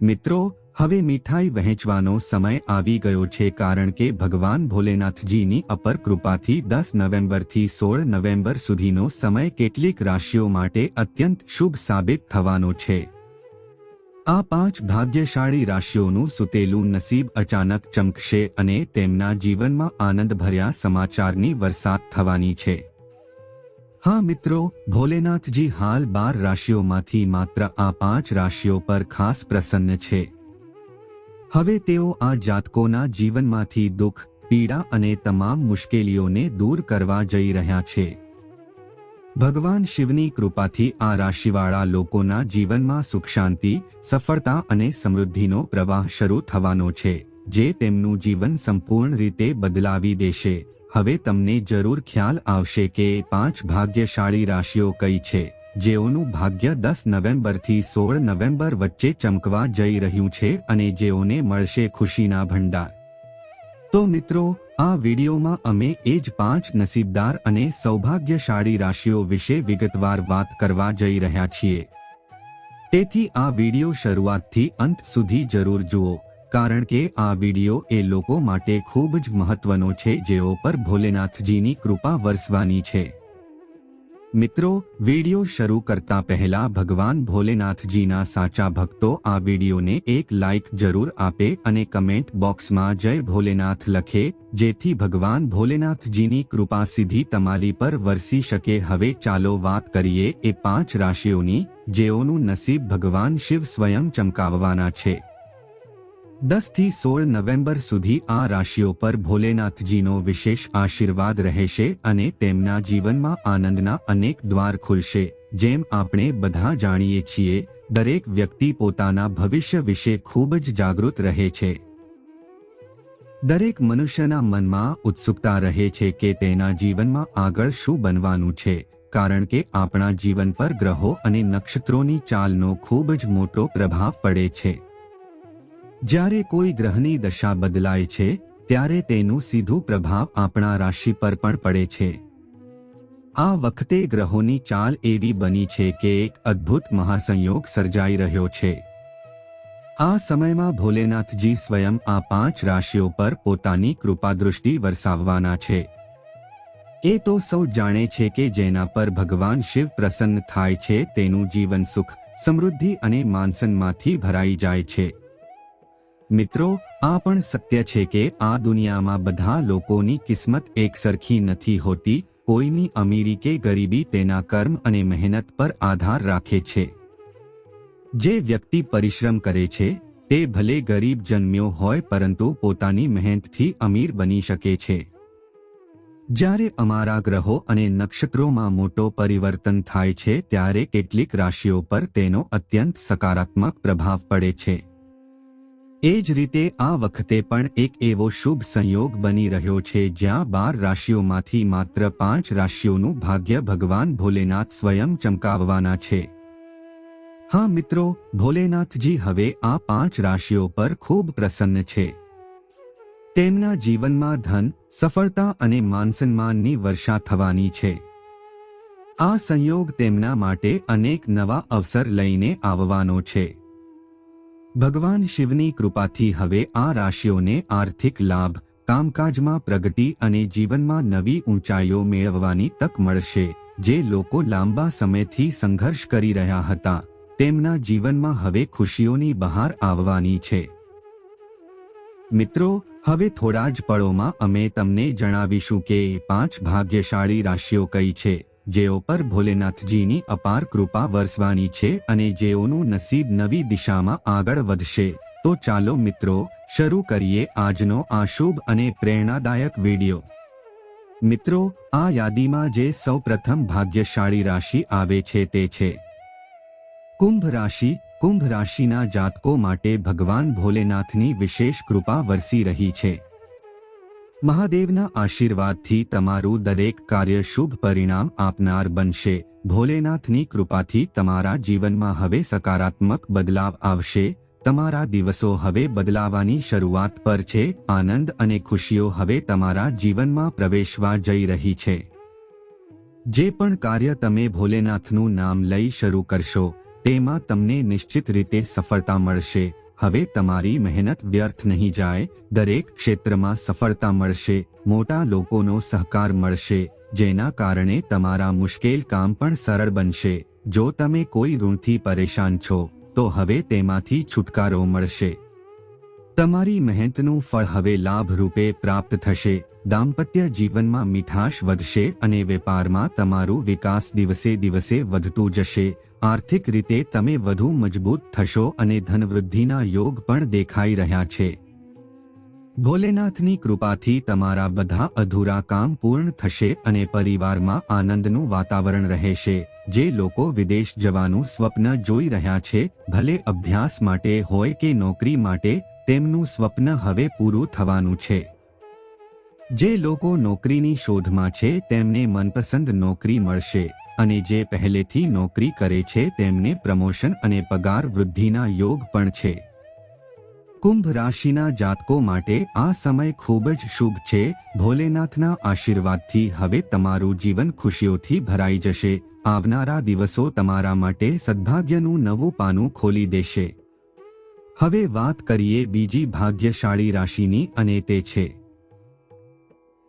મિત્રો, હવે મીઠાઈ વહેંચવાનો સમય આવી ગયો છે કારણ કે ભગવાન ભોલેનાથજીની અપર કૃપાથી દસ નવેમ્બરથી સોળ નવેમ્બર સુધીનો સમય કેટલીક રાશિઓ માટે અત્યંત શુભ સાબિત થવાનો છે. આ પાંચ ભાગ્યશાળી રાશિઓનું સુતેલું નસીબ અચાનક ચમકશે અને તેમના જીવનમાં આનંદભર્યા સમાચારની વરસાદ થવાની છે. હા મિત્રો, ભોલેનાથજી હાલ બાર રાશિઓમાંથી માત્ર આ પાંચ રાશિઓ પર ખાસ પ્રસન્ન છે. હવે તેઓ આ જાતકોના જીવનમાંથી દુઃખ, પીડા અને તમામ મુશ્કેલીઓને દૂર કરવા જઈ રહ્યા છે. ભગવાન શિવની કૃપાથી આ રાશિવાળા લોકોના જીવનમાં સુખ શાંતિ સફળતા અને સમૃદ્ધિનો પ્રવાહ શરૂ થવાનો છે, જે તેમનું જીવન સંપૂર્ણ રીતે બદલાવી દેશે. હવે તમને જરૂર ખ્યાલ આવશે કે પાંચ ભાગ્યશાળી રાશિઓ કઈ છે, જેઓનું ભાગ્ય દસ નવેમ્બરથી સોળ નવેમ્બર વચ્ચે ચમકવા જઈ રહ્યું છે અને જેઓને મળશે ખુશીના ભંડાર. તો મિત્રો, આ વિડીયોમાં અમે એ જ પાંચ નસીબદાર અને સૌભાગ્યશાળી રાશિઓ વિશે વિગતવાર વાત કરવા જઈ રહ્યા છીએ. તેથી આ વીડિયો શરૂઆતથી અંત સુધી જરૂર જુઓ. કારણ કે આ વીડિયો એ લોકો માટે ખૂબ જ મહત્વનો છે જેઓ પર ભોલેનાથજીની કૃપા વરસવાની છે. મિત્રો, વિડિયો શરૂ કરતા પહેલા ભગવાન ભોલેનાથજીના સાચા ભક્તો આ વિડિયોને એક લાઇક જરૂર આપે અને કમેન્ટ બોક્સમાં જય ભોલેનાથ લખે, જેથી ભગવાન ભોલેનાથજીની કૃપા સીધી તમારી પર વરસી શકે. હવે ચાલો વાત કરીએ એ પાંચ રાશિઓની, જેઓનું નસીબ ભગવાન શિવ સ્વયં ચમકાવવાના છે. દસથી સોળ નવેમ્બર સુધી આ રાશિઓ પર ભોલેનાથજીનો વિશેષ આશીર્વાદ રહેશે અને તેમના જીવનમાં આનંદના અનેક દ્વાર ખુલશે, જેમ આપણે બધા જાણીએ છીએ, દરેક વ્યક્તિ પોતાના ભવિષ્ય વિશે ખૂબ જ જાગૃત રહે છે. દરેક મનુષ્યના મનમાં ઉત્સુકતા રહે છે કે તેના જીવનમાં આગળ શું બનવાનું છે, કારણ કે આપણા જીવન પર ગ્રહો અને નક્ષત્રોની ચાલનો ખૂબ જ મોટો પ્રભાવ પડે છે. જ્યારે કોઈ ગ્રહની દશા બદલાય છે, ત્યારે તેનું સીધું પ્રભાવ આપણા રાશિ પર પણ પડે છે. આ વખતે ગ્રહોની ચાલ એવી બની છે કે એક અદ્ભુત મહાસંયોગ સર્જાઈ રહ્યો છે. આ સમયમાં ભોલેનાથજી સ્વયં આ પાંચ રાશિઓ પર પોતાની કૃપાદૃષ્ટિ વરસાવવાના છે. એ તો સૌ જાણે છે કે જેના પર ભગવાન શિવ પ્રસન્ન થાય છે, તેનું જીવન સુખ, સમૃદ્ધિ અને માનસનમાંથી ભરાઈ જાય છે. મિત્રો, આ પણ સત્ય છે કે આ દુનિયામાં બધા લોકોની કિસ્મત એકસરખી નથી હોતી, કોઈની અમીરી કે ગરીબી તેના કર્મ અને મહેનત પર આધાર રાખે છે. જે વ્યક્તિ પરિશ્રમ કરે છે, તે ભલે ગરીબ જન્મ્યો હોય પરંતુ પોતાની મહેનતથી અમીર બની શકે છે. જ્યારે અમારા ગ્રહો અને નક્ષત્રોમાં મોટો પરિવર્તન થાય છે, ત્યારે કેટલીક રાશિઓ પર તેનો અત્યંત સકારાત્મક પ્રભાવ પડે છે. એ જ રીતે આ વખતે પણ એક એવો શુભ સંયોગ બની રહ્યો છે જ્યાં બાર રાશિઓમાંથી માત્ર પાંચ રાશિઓનું ભાગ્ય ભગવાન ભોલેનાથ સ્વયં ચમકાવવાના છે. હા મિત્રો, ભોલેનાથજી હવે આ પાંચ રાશિઓ પર ખૂબ પ્રસન્ન છે. તેમના જીવનમાં ધન, સફળતા અને માનસન્માનની વર્ષા થવાની છે. આ સંયોગ તેમના માટે અનેક નવા અવસર લઈને આવવાનો છે. ભગવાન શિવની કૃપાથી હવે આ રાશિઓને આર્થિક લાભ, કામકાજમાં પ્રગતિ અને જીવનમાં નવી ઊંચાઈઓ મેળવવાની તક મળશે, જે લોકો લાંબા સમયથી સંઘર્ષ કરી રહ્યા હતા, તેમના જીવનમાં હવે ખુશીઓની બહાર આવવાની છે. મિત્રો, હવે થોડા જ પળોમાં અમે તમને જણાવીશું કે પાંચ ભાગ્યશાળી રાશિઓ કઈ છે. જેઓ પર ભોલેનાથજીની અપાર કૃપા વરસવાની છે અને જેઓનું નસીબ નવી દિશામાં આગળ વધશે, તો ચાલો મિત્રો, શરૂ કરીએ આજનો આ શુભ અને પ્રેરણાદાયક વિડિયો. મિત્રો, આ યાદીમાં જે સૌ પ્રથમ ભાગ્યશાળી રાશિ આવે છે તે છે. કુંભ રાશિ, કુંભ રાશિના જાતકો માટે ભગવાન ભોલેનાથની વિશેષ કૃપા વરસી રહી છે. મહાદેવના આશીર્વાદથી તમારું દરેક કાર્ય શુભ પરિણામ આપનાર બનશે. ભોલેનાથની કૃપાથી તમારા જીવનમાં હવે સકારાત્મક બદલાવ આવશે. તમારા દિવસો હવે બદલાવાની શરૂઆત પર છે. આનંદ અને ખુશીઓ હવે તમારા જીવનમાં પ્રવેશવા જઈ રહી છે. જે પણ કાર્ય તમે ભોલેનાથનું નામ લઈ શરૂ કરશો, તેમાં તમને નિશ્ચિત રીતે સફળતા મળશે. હવે તમારી મહેનત વ્યર્થ નહીં જાય, દરેક ક્ષેત્રમાં સફળતા મળશે, મોટા લોકોનો સહકાર મળશે, જેના કારણે તમારા મુશ્કેલ કામ પણ સરળ બનશે. જો તમે કોઈ ઋણથી પરેશાન છો, તો હવે તેમાંથી છુટકારો મળશે. તમારી મહેનતનું ફળ હવે લાભ રૂપે પ્રાપ્ત થશે. દાંપત્ય જીવનમાં મીઠાશ વધશે અને વેપારમાં તમારું વિકાસ દિવસે દિવસે વધતું જશે. આર્થિક રીતે તમે વધુ મજબૂત થશો અને ધનવૃદ્ધિના યોગ પણ દેખાઈ રહ્યા છે. ભોલેનાથની કૃપાથી તમારા બધા અધૂરા કામ પૂર્ણ થશે અને પરિવારમાં આનંદનું વાતાવરણ રહેશે. જે લોકો વિદેશ જવાનું સ્વપ્ન જોઈ રહ્યા છે, ભલે અભ્યાસ માટે હોય કે નોકરી માટે, તેમનું સ્વપ્ન હવે પૂરું થવાનું છે. જે લોકો નોકરીની શોધમાં છે, તેમને મનપસંદ નોકરી મળશે. અને જે પહેલેથી નોકરી કરે છે તેમને પ્રમોશન અને પગાર વૃદ્ધિના યોગ પણ છે. કુંભ રાશિના જાતકો માટે આ સમય ખૂબ જ શુભ છે. ભોલેનાથના આશીર્વાદથી હવે તમારું જીવન ખુશીઓથી ભરાઈ જશે. આવનારા દિવસો તમારા માટે સદભાગ્યનું નવું પાનું ખોલી દેશે. હવે વાત કરીએ બીજી ભાગ્યશાળી રાશિની અને તે છે.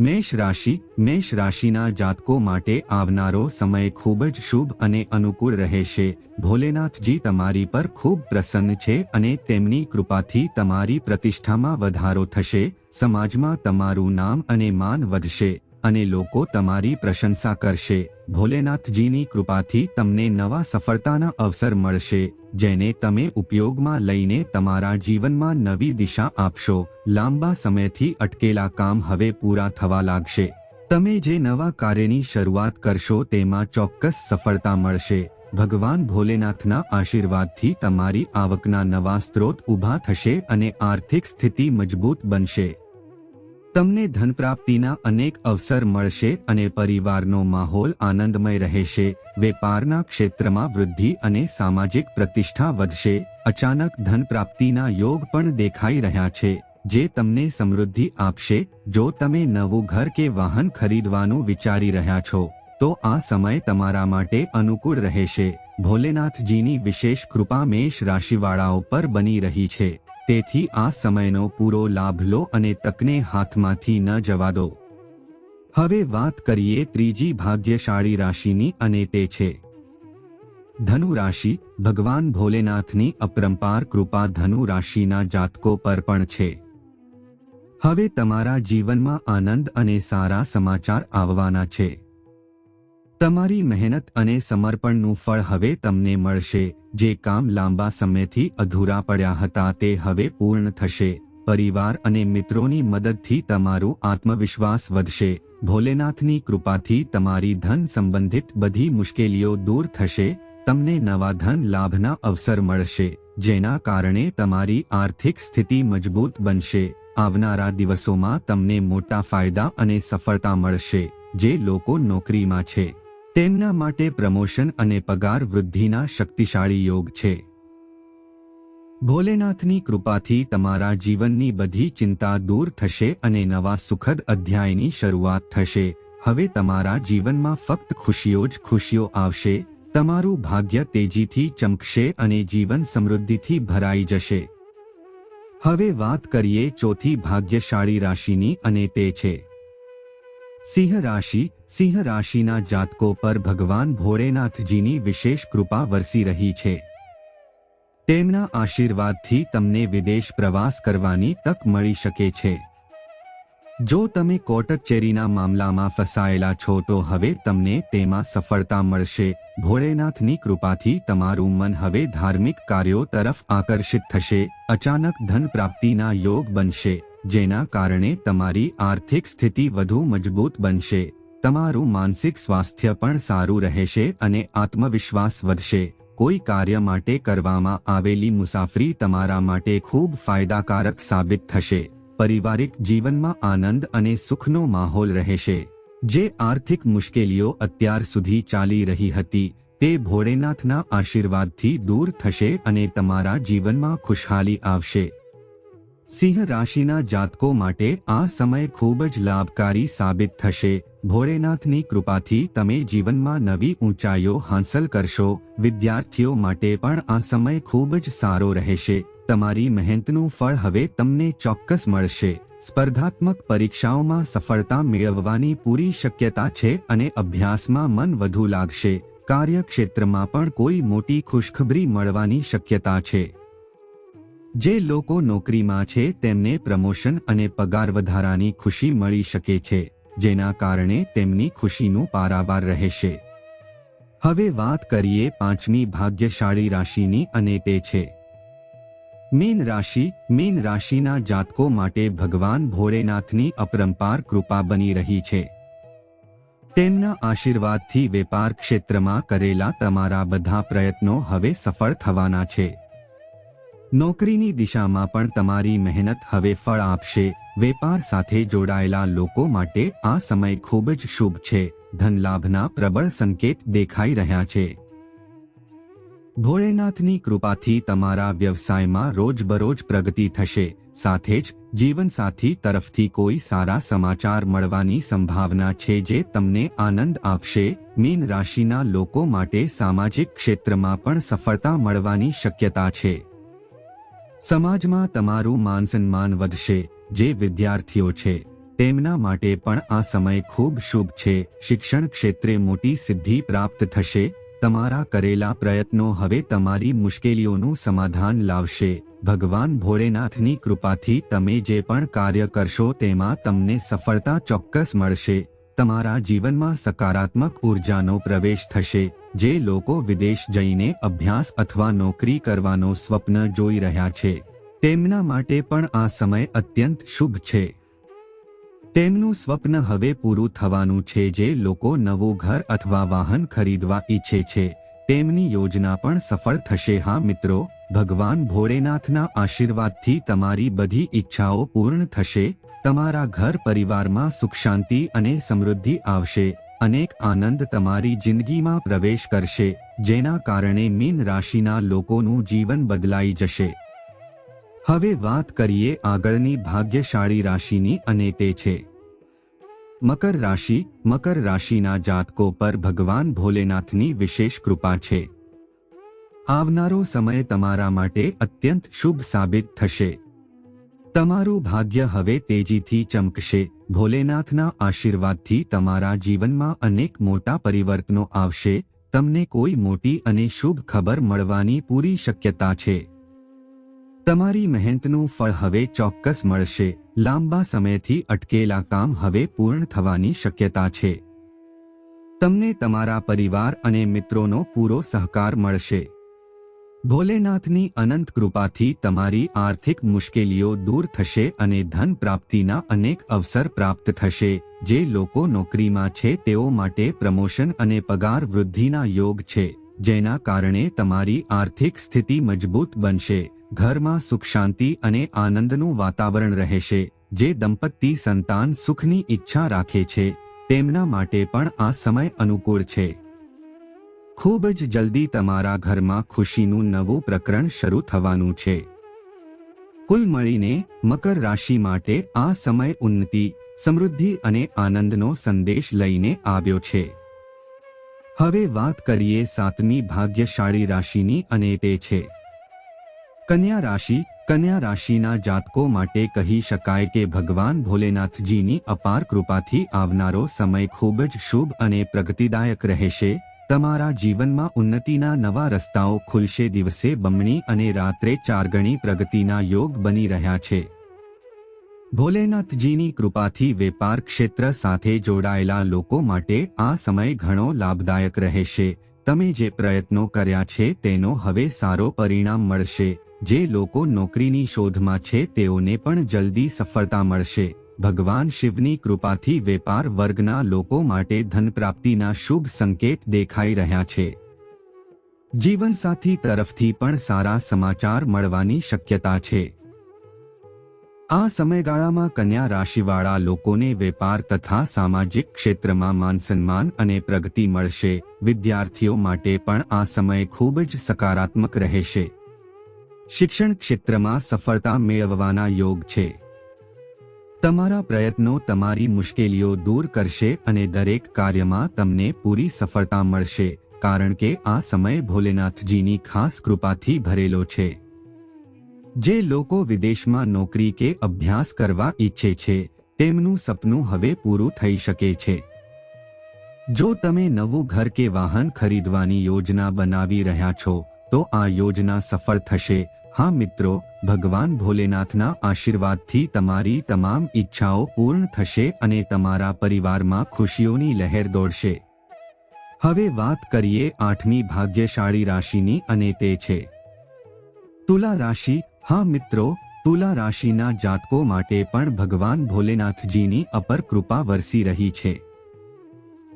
મેષ રાશિ, મેષ રાશિના જાતકો માટે આવનારો સમય ખૂબ જ શુભ અને અનુકૂળ રહેશે. ભોલેનાથજી તમારી પર ખૂબ પ્રસન્ન છે અને તેમની કૃપાથી તમારી પ્રતિષ્ઠામાં વધારો થશે. સમાજમાં તમારું નામ અને માન વધશે. અને લોકો તમારી પ્રશંસા કરશે. ભોલેનાથજીની કૃપાથી તમને નવા સફળતાના અવસર મળશે, જેને તમે ઉપયોગમાં લઈને તમારા જીવનમાં નવી દિશા આપશો. લાંબા સમયથી અટકેલા કામ હવે પૂરા થવા લાગશે. તમે જે નવા કાર્યની શરૂઆત કરશો તેમાં ચોક્કસ સફળતા મળશે. ભગવાન ભોલેનાથના આશીર્વાદથી તમારી આવકના નવા સ્ત્રોત ઊભા થશે અને આર્થિક સ્થિતિ મજબૂત બનશે. તમને ધન પ્રાપ્તિના અનેક અવસર મળશે અને પરિવારનો માહોલ આનંદમય રહેશે, વેપારના ક્ષેત્રમાં વૃદ્ધિ અને સામાજિક પ્રતિષ્ઠા વધશે, અચાનક ધન પ્રાપ્તિના યોગ પણ દેખાઈ રહ્યા છે, જે તમને સમૃદ્ધિ આપશે, જો તમે નવું ઘર કે વાહન ખરીદવાનું વિચારી રહ્યા છો, તો આ સમય તમારા માટે અનુકૂળ રહેશે. ભોલેનાથજીની વિશેષ કૃપા મેષ રાશિવાળાઓ પર બની રહી છે. તેથી આ સમયનો પૂરો લાભ લો અને તકને હાથમાંથી ન જવા દો. હવે વાત કરીએ ત્રીજી ભાગ્યશાળી રાશિની અને તે છે. ધનુ રાશિ ભગવાન ભોલેનાથની અપરંપાર કૃપા ધનુ રાશિના જાતકો પર પણ છે. હવે તમારા જીવનમાં આનંદ અને સારા સમાચાર આવવાના છે. તમારી મહેનત અને સમર્પણનું ફળ હવે તમને મળશે. જે કામ લાંબા સમયથી અધૂરા પડ્યા હતા તે હવે પૂર્ણ થશે. પરિવાર અને મિત્રોની મદદથી તમારું આત્મવિશ્વાસ વધશે. ભોલેનાથની કૃપાથી તમારી ધન સંબંધિત બધી મુશ્કેલીઓ દૂર થશે. તમને નવા ધન લાભના અવસર મળશે, જેના કારણે તમારી આર્થિક સ્થિતિ મજબૂત બનશે. આવનારા દિવસોમાં તમને મોટા ફાયદા અને સફળતા મળશે, જે લોકો નોકરીમાં છે. તેમના માટે પ્રમોશન અને પગાર વૃદ્ધિના શક્તિશાળી યોગ છે. ભોલેનાથની કૃપાથી તમારા જીવનની બધી ચિંતા દૂર થશે અને નવા સુખદ અધ્યાયની શરૂઆત થશે. હવે તમારા જીવનમાં ફક્ત ખુશીઓ જ ખુશીઓ આવશે. તમારું ભાગ્ય તેજીથી ચમકશે અને જીવન સમૃદ્ધિથી ભરાઈ જશે. હવે વાત કરીએ ચોથી ભાગ્યશાળી રાશિની અને તે છે. સિંહ રાશિ સિંહ રાશિના જાતકો પર ભગવાન ભોળેનાથજીની વિશેષ કૃપા વરસી રહી છે. તેમના આશીર્વાદથી તમને વિદેશ પ્રવાસ કરવાની તક મળી શકે છે. જો તમે કોટકચેરીના મામલામાં ફસાયેલા છો તો હવે તમને તેમાં સફળતા મળશે. ભોળેનાથની કૃપાથી તમારું મન હવે ધાર્મિક કાર્યો તરફ આકર્ષિત થશે. અચાનક ધન પ્રાપ્તિના યોગ બનશે. જેના કારણે તમારી આર્થિક સ્થિતિ વધુ મજબૂત બનશે, તમારું માનસિક સ્વાસ્થ્ય પણ સારું રહેશે અને આત્મવિશ્વાસ વધશે. કોઈ કાર્ય માટે કરવામાં આવેલી મુસાફરી તમારા માટે ખૂબ ફાયદાકારક સાબિત થશે. પારિવારિક જીવનમાં આનંદ અને સુખનો માહોલ રહેશે. જે આર્થિક મુશ્કેલીઓ અત્યાર સુધી ચાલી રહી હતી, તે ભોળેનાથના આશીર્વાદથી દૂર થશે અને તમારા જીવનમાં ખુશહાલી આવશે. સિંહ રાશિના જાતકો માટે આ સમય ખૂબ જ લાભકારી સાબિત થશે. ભોળેનાથની કૃપાથી તમે જીવનમાં નવી ઊંચાઈઓ હાંસલ કરશો. વિદ્યાર્થીઓ માટે પણ આ સમય ખૂબ જ સારો રહેશે. તમારી મહેનતનું ફળ હવે તમને ચોક્કસ મળશે. સ્પર્ધાત્મક પરીક્ષાઓમાં સફળતા મેળવવાની પૂરી શક્યતા છે અને અભ્યાસમાં મન વધુ લાગશે. કાર્યક્ષેત્રમાં પણ કોઈ મોટી ખુશખબરી મળવાની શક્યતા છે. જે લોકો નોકરીમાં છે, તેમને પ્રમોશન અને પગાર વધારાની ખુશી મળી શકે છે, જેના કારણે તેમની ખુશીનું પારાવાર રહેશે. હવે વાત કરીએ પાંચમી ભાગ્યશાળી રાશિની અને તે છે. મીન રાશિ, મીન રાશિના જાતકો માટે ભગવાન ભોળેનાથની અપરંપાર કૃપા બની રહી છે. તેમના આશીર્વાદથી વેપાર ક્ષેત્રમાં કરેલા તમારા બધા પ્રયત્નો હવે સફળ થવાના છે. નોકરીની દિશામાં પણ તમારી મહેનત હવે ફળ આપશે. વેપાર સાથે જોડાયેલા લોકો માટે આ સમય ખૂબ જ શુભ છે. ધનલાભના પ્રબળ સંકેત દેખાઈ રહ્યા છે. ભોળેનાથની કૃપાથી તમારા વ્યવસાયમાં રોજબરોજ પ્રગતિ થશે. સાથે જ જીવનસાથી તરફથી કોઈ સારા સમાચાર મળવાની સંભાવના છે જે તમને આનંદ આપશે. મીન રાશિના લોકો માટે સામાજિક ક્ષેત્રમાં પણ સફળતા મળવાની શક્યતા છે. સમાજમાં તમારું માન સન્માન વધશે, જે વિદ્યાર્થીઓ છે, તેમના માટે પણ આ સમય ખૂબ શુભ છે. શિક્ષણ ક્ષેત્રે મોટી સિદ્ધિ પ્રાપ્ત થશે, તમારા કરેલા પ્રયત્નો હવે તમારી મુશ્કેલીઓનું સમાધાન લાવશે. ભગવાન ભોળેનાથની કૃપાથી તમે જે પણ કાર્ય કરશો તેમાં તમને સફળતા ચોક્કસ મળશે. તમારા જીવનમાં સકારાત્મક ઉર્જાનો પ્રવેશ થશે. જે લોકો વિદેશ જઈને અભ્યાસ અથવા નોકરી કરવાનો સ્વપ્ન જોઈ રહ્યા છે. તેમના માટે પણ આ સમય અત્યંત શુભ છે. તેમનું સ્વપ્ન હવે પૂરું થવાનું છે જે લોકો નવું ઘર અથવા વાહન ખરીદવા ઈચ્છે છે. તેમની યોજના પણ સફળ થશે. હા મિત્રો, ભગવાન ભોળેનાથના આશીર્વાદથી તમારી બધી ઈચ્છાઓ પૂર્ણ થશે. તમારા ઘર પરિવારમાં સુખ શાંતિ અને સમૃદ્ધિ આવશે. અનેક આનંદ તમારી જિંદગીમાં પ્રવેશ કરશે, જેના કારણે મીન રાશિના લોકોનું જીવન બદલાઈ જશે. હવે વાત કરીએ આગળની ભાગ્યશાળી રાશિની અને તે છે. મકર રાશિ, મકર રાશિના જાતકો પર ભગવાન ભોલેનાથની વિશેષ કૃપા છે. આવનારો સમય તમારા માટે અત્યંત શુભ સાબિત થશે. તમારું ભાગ્ય હવે તેજીથી ચમકશે. ભોલેનાથના આશીર્વાદથી તમારા જીવનમાં અનેક મોટા પરિવર્તનો આવશે. તમને કોઈ મોટી અને શુભ ખબર મળવાની પૂરી શક્યતા છે. તમારી મહેનતનું ફળ હવે ચોક્કસ મળશે. લાંબા સમયથી અટકેલા કામ હવે પૂર્ણ થવાની શક્યતા છે. તમને તમારા પરિવાર અને મિત્રોનો પૂરો સહકાર મળશે. ભોલેનાથની અનંત કૃપાથી તમારી આર્થિક મુશ્કેલીઓ દૂર થશે અને ધન પ્રાપ્તિના અનેક અવસર પ્રાપ્ત થશે. જે લોકો નોકરીમાં છે તેઓ માટે પ્રમોશન અને પગાર વૃદ્ધિના યોગ છે, જેના કારણે તમારી આર્થિક સ્થિતિ મજબૂત બનશે. ઘરમાં સુખ શાંતિ અને આનંદનું વાતાવરણ રહેશે, જે દંપતી સંતાન સુખની ઈચ્છા રાખે છે, તેમના માટે પણ આ સમય અનુકૂળ છે. ખૂબ જ જલ્દી તમારા ઘરમાં ખુશીનું નવું પ્રકરણ શરૂ થવાનું છે. કુલ મળીને મકર રાશિ માટે આ સમય ઉન્નતિ, સમૃદ્ધિ અને આનંદનો સંદેશ લઈને આવ્યો છે. હવે વાત કરીએ સાતમી ભાગ્યશાળી રાશિની અને તે છે. કન્યા રાશિ, કન્યા રાશિના જાતકો માટે કહી શકાય કે ભગવાન ભોલેનાથજીની અપાર કૃપાથી આવનારો સમય ખૂબ જ શુભ અને પ્રગતિદાયક રહેશે. તમારા જીવનમાં ઉન્નતિના નવા રસ્તાઓ ખુલશે, દિવસે બમણી અને રાત્રે ચારગણી પ્રગતિના યોગ બની રહ્યા છે. ભોલેનાથજીની કૃપાથી વેપાર ક્ષેત્ર સાથે જોડાયેલા લોકો માટે આ સમય ઘણો લાભદાયક રહેશે. તમે જે પ્રયત્નો કર્યા છે, તેનો હવે સારો પરિણામ મળશે. જે લોકો નોકરીની શોધમાં છે તેઓને પણ જલ્દી સફળતા મળશે. ભગવાન શિવની કૃપાથી વેપાર વર્ગના લોકો માટે ધન પ્રાપ્તિના શુભ સંકેત દેખાઈ રહ્યા છે. જીવનસાથી તરફથી પણ સારા સમાચાર મળવાની શક્યતા છે. આ સમયગાળામાં કન્યા રાશિવાળા લોકોને વેપાર તથા સામાજિક ક્ષેત્રમાં માન સન્માન અને પ્રગતિ મળશે. વિદ્યાર્થીઓ માટે પણ આ સમય ખૂબ જ સકારાત્મક રહેશે. શિક્ષણ ક્ષેત્રમાં સફળતા મેળવવાના યોગ છે. તમારા પ્રયત્નો તમારી મુશ્કેલીઓ દૂર કરશે અને દરેક કાર્યમાં તમને પૂરી સફળતા મળશે, કારણ કે આ સમય ભોલેનાથજીની ખાસ કૃપાથી ભરેલો છે. જે લોકો વિદેશમાં નોકરી કે અભ્યાસ કરવા ઈચ્છે છે, તેમનું સપનું હવે પૂરું થઈ શકે છે. જો તમે નવું ઘર કે વાહન ખરીદવાની યોજના બનાવી રહ્યા છો, તો આ યોજના સફળ થશે હા મિત્રો, ભગવાન ભોલેનાથના આશીર્વાદથી તમારી તમામ ઈચ્છાઓ પૂર્ણ થશે અને તમારા પરિવારમાં ખુશીઓની લહેર દોડશે. હવે વાત કરીએ આઠમી ભાગ્યશાળી રાશિની અને તે છે. તુલા રાશિ, હા મિત્રો, તુલા રાશિના જાતકો માટે પણ ભગવાન ભોલેનાથજીની અપર કૃપા વરસી રહી છે.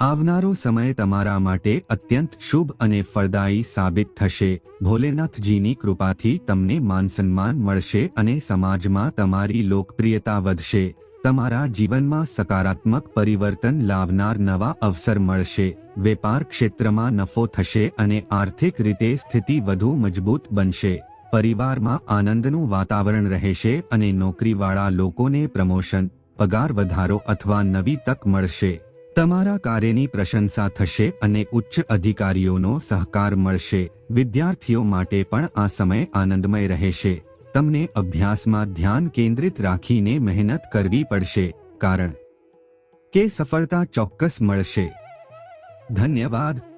આવનારો સમય તમારા માટે અત્યંત શુભ અને ફળદાયી સાબિત થશે. ભોલેનાથજીની કૃપાથી તમને માન સન્માન મળશે અને સમાજમાં તમારી લોકપ્રિયતા વધશે. તમારા જીવનમાં સકારાત્મક પરિવર્તન લાવનાર નવા અવસર મળશે. વેપાર ક્ષેત્રમાં નફો થશે અને આર્થિક રીતે સ્થિતિ વધુ મજબૂત બનશે. પરિવારમાં આનંદનું વાતાવરણ રહેશે અને નોકરીવાળા લોકોને પ્રમોશન, પગાર વધારો અથવા નવી તક મળશે. તમારા કાર્યની પ્રશંસા થશે અને ઉચ્ચ અધિકારીઓનો સહકાર મળશે. વિદ્યાર્થીઓ માટે પણ આ સમય આનંદમય રહેશે. તમને અભ્યાસમાં ધ્યાન કેન્દ્રિત રાખીને મહેનત કરવી પડશે, કારણ કે સફળતા ચોક્કસ મળશે. ધન્યવાદ.